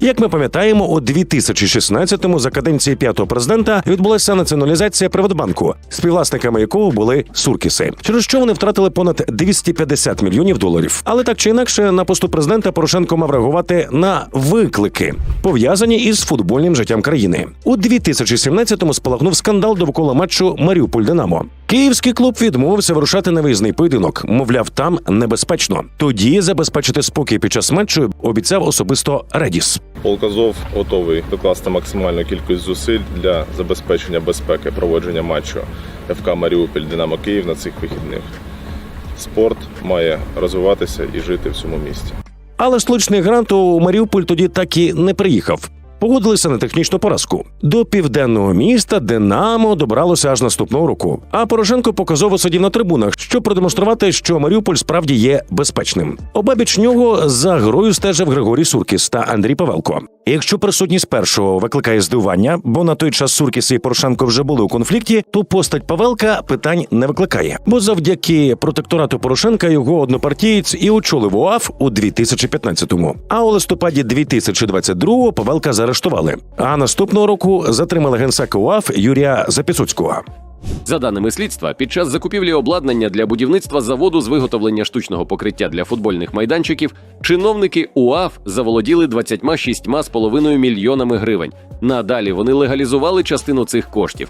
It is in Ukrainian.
Як ми пам'ятаємо, у 2016-му за каденції п'ятого президента відбулася націоналізація Приватбанку, співвласниками якого були Суркіси, через що вони втратили понад 250 мільйонів доларів. Але так чи інакше, на посту президента Порошенко мав реагувати на виклики, пов'язані із футбольним життям країни. У 2017-му спалахнув скандал довкола матчу Маріуполь Динамо. Київський клуб відмовився вирушати на виїзний поєдинок. Мовляв, там небезпечно. Тоді забезпечити спокій під час матчу обіцяв особисто Редіс. Полк Азов готовий докласти максимальну кількість зусиль для забезпечення безпеки проводження матчу ФК Маріуполь Динамо Київ на цих вихідних. Спорт має розвиватися і жити в цьому місті. Але столичний грант у Маріуполь тоді так і не приїхав. Погодилися на технічну поразку. До південного міста Динамо добралося аж наступного року. А Порошенко показово сидів на трибунах, щоб продемонструвати, що Маріуполь справді є безпечним. Обабіч нього за грою стежив Григорій Суркіс та Андрій Павелко. І Якщо присутність першого викликає здивування, бо на той час Суркіс і Порошенко вже були у конфлікті, то постать Павелка питань не викликає. Бо завдяки протекторату Порошенка його однопартієць і очолив УАФ у 2015-му. А у листопаді 2022-го Павелка заарештували. А наступного року затримали генсека УАФ Юрія Запісуцького. За даними слідства, під час закупівлі обладнання для будівництва заводу з виготовлення штучного покриття для футбольних майданчиків чиновники УАФ заволоділи 26,5 мільйонами гривень. Надалі вони легалізували частину цих коштів.